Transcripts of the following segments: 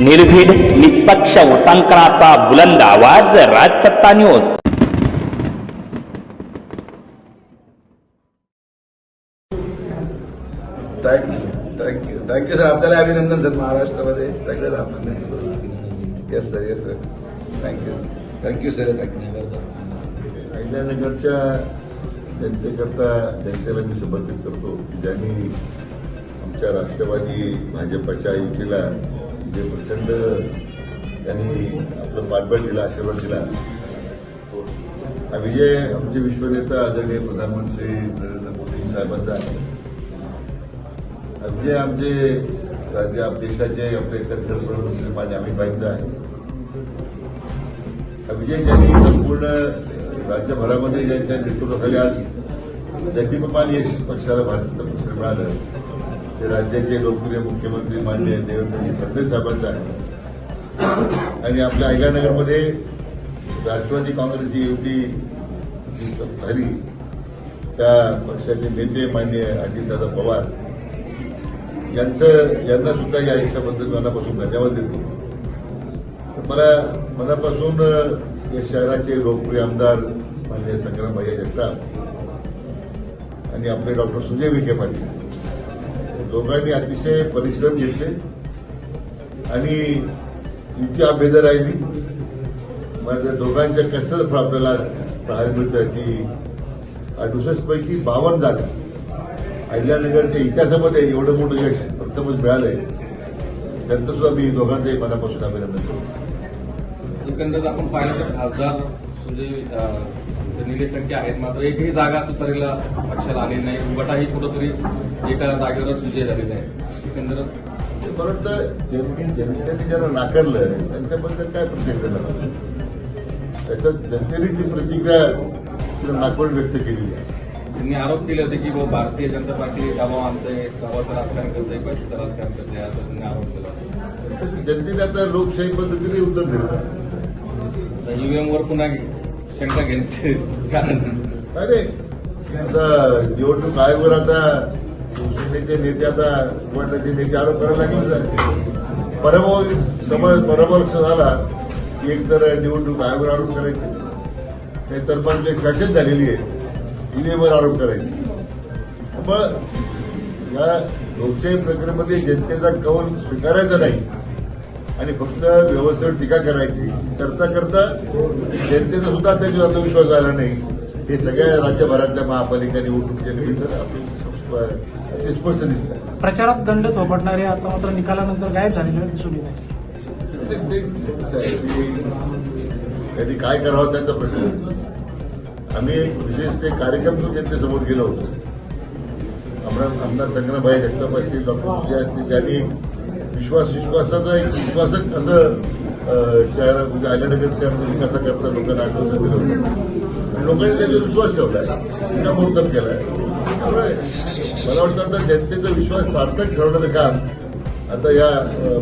निर्भीड निष्पक्ष उटांकनाचा बुलंद आवाज Rajsatta news. Thank you thank you thank you sir आपल्याला अभिनंदन सर महाराष्ट्रामध्ये. सगळ्यात अभिनंदन. Yes sir yes sir thank you thank you sir thank you अहिल्यानगरच्या जनतेकरता जनतेला मी समर्पित करतो की ज्यांनी आमच्या राष्ट्रवादी भाजपच्या युतीला जे प्रचंड त्यांनी आपलं पाठबळ दिला आशीर्वाद दिला. हा विजय आमचे विश्वनेता आदरणीय प्रधानमंत्री नरेंद्र मोदी साहेबांचा आहे. विजय आमचे राज्य देशाचे आपले कट्टर प्रमुख श्रीमान अमितभाईंचा आहे. हा विजय ज्यांनी संपूर्ण राज्यभरामध्ये ज्यांच्या नेतृत्वाखाली आज जगदीपमान यश पक्षाला भारत पक्ष मिळालं ते राज्याचे लोकप्रिय मुख्यमंत्री माननीय देवेंद्रजी फडणवीस साहेबांचा आहे. आणि आपल्या अहिल्यानगरमध्ये राष्ट्रवादी काँग्रेसची युती झाली. त्या पक्षाचे नेते माननीय अजितदादा पवार यांचं यांना सुद्धा या यशाबद्दल मनापासून धन्यवाद देतो. मला मनापासून या शहराचे लोकप्रिय आमदार माननीय संग्राम भैया जगताप आणि आपले डॉक्टर सुजय विखे पाटील दोघांनी अतिशय परिश्रम घेतले. आणि युती अभेद राहिली. म्हणजे दोघांच्या कष्टाचं आपल्याला आज पाहायला की अडुसष्ट पैकी बावन्न जागा. अहिल्यानगरच्या इतिहासामध्ये एवढं मोठं यश प्रथमच मिळालंय. त्यांचं सुद्धा मी दोघांचंही मनापासून अभिनंदन करतो. एकंदरीत आपण पाहिलं तर खासदार म्हणजे निलेश संख्य आहेत. मात्र एकही जागा तुतारीला पक्षाला आलेली नाही. उंबटाही कुठंतरी एका जागेवरच विजय झालेला आहे. एकंदरीत ते मला वाटतं जन- जनतेने ज्यांना नाकारलं त्यांच्याबद्दल काय प्रतिक्रिया देणार त्याच्यात जनतेनेच ती प्रतिक्रिया नागपूर व्यक्त केलेली आहे. त्यांनी आरोप केले होते की भारतीय जनता पार्टी दबाव आणते गावाचं राजकारण करते पैशाचं राजकारण करते असं त्यांनी आरोप केला जनतेने आता लोकशाही पद्धतीने उत्तर दिलं. ईव्हीएम वर पुन्हा शंका घेण्याचे कारण अरे आता निवडणूक आयोगावर आता शिवसेनेचे नेते आता निवडण्याचे नेते आरोप करायला लागले पराभव समज पराभव झाला की एक तर निवडणूक आयोगावर आरोप करायचे. नाही तर पण जे फॅशन झालेली आहे ईव्हीएमवर आरोप करायचे. पण या लोकशाही प्रक्रियेमध्ये जनतेचा कौल स्वीकारायचा नाही. आणि फक्त व्यवस्थेवर टीका करायची. करता करता जनतेचा सुद्धा त्याच्यावर आत्मविश्वास आला नाही. हे सगळ्या राज्यभरातल्या महापालिका निवडणुकीच्या निमित्तानं स्प- स्पष्ट दिसतं प्रचारात दंड थोपटणारे आता मात्र निकालानंतर गायब झालेले दिसून त्यांनी काय करावं त्यांचा प्रश्न. आम्ही एक विशेष ते कार्यक्रम तो जनतेसमोर गेलो होतो. आमदार आमदार संग्रामभाई जगताप असतील डॉक्टर असतील त्यांनी विश्वास विश्वासाचं एक विश्वासक असं शहर म्हणजे अहिल्यानगर शहराचा विकासाकरता लोकांना आश्वासन दिलं होतं. आणि लोकांनी त्याचा विश्वास ठेवलाय शिकामोर्तब केलाय. त्यामुळे मला वाटतं आता जनतेचा विश्वास सार्थक ठेवण्याचं काम आता या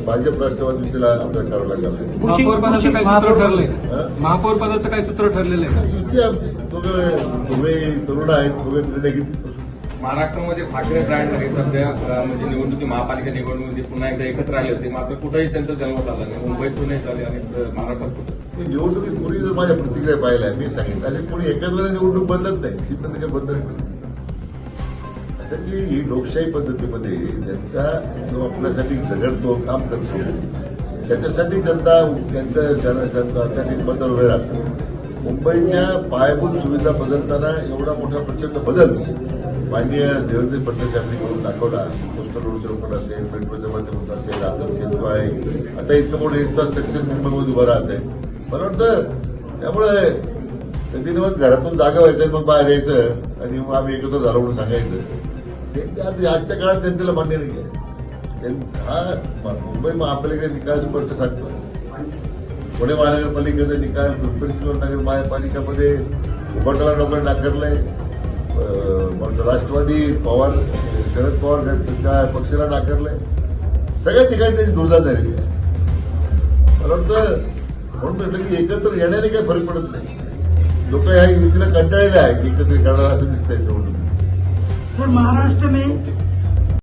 भाजप राष्ट्रवादीला आपल्याला करावं लागलं महापौर पदाचं काय सूत्र ठरलंय? महापौर पदाचं काय सूत्र ठरलेलं आहे युती आमची दोघं दोघे तरुण आहेत दोघे निर्णय घेतील महाराष्ट्रामध्ये ठाकरे ब्रँड सध्या म्हणजे निवडणुकी महापालिका निवडणुकीमध्ये पुन्हा एकदा एकत्र आले होते. मात्र कुठेही त्यांचा जन्म झाला नाही. मुंबईतूनही झाले आणि महाराष्ट्रात कुठं? मी जर माझ्या प्रतिक्रिया पाहिल्या मी सांगितलं. असे कोणी एकत्र निवडणूक बदलत नाही. चित्र काही बदल असं की ही लोकशाही पद्धतीमध्ये ज्यांचा जो आपल्यासाठी झगडतो काम करतो त्याच्यासाठी जनता त्यांचा जन- जनता त्यांनी बदल वेळ असतो मुंबईच्या पायाभूत सुविधा बदलताना एवढा मोठा प्रचंड बदल माननीय देवेंद्र फडणवीस यांनी करून दाखवला. कोस्टल रोडचं रोपण असेल मेट्रोचं माध्यमातून असेल आता सेतू आहे. आता इतकं मोठं इन्फ्रास्ट्रक्चर मुंबईमध्ये उभं राहत आहे. मला वाटतं त्यामुळे कधी दिवस घरातून जागा व्हायचं मग बाहेर यायचं आणि मग आम्ही एकत्र झालो म्हणून सांगायचं. ते आजच्या काळात जनतेला मान्य नाही आहे हा मुंबई महापालिकेचा निकाल स्पष्ट सांगतो पुणे महानगरपालिकेचा निकाल पिंपरी नगर महापालिकामध्ये उभटाला नोकर नाकारलंय. राष्ट्रवादी पवार शरद पवार त्या पक्षाला टाकरलंय सगळ्या ठिकाणी त्यांची दुर्दा झालेली आहे. मला वाटतं म्हणून म्हटलं की एकत्र येण्याने काही फरक पडत नाही. लोक या युतीला कंटाळलेले आहे की एकत्र करणार असं दिसतंय निवडणूक सर महाराष्ट्र में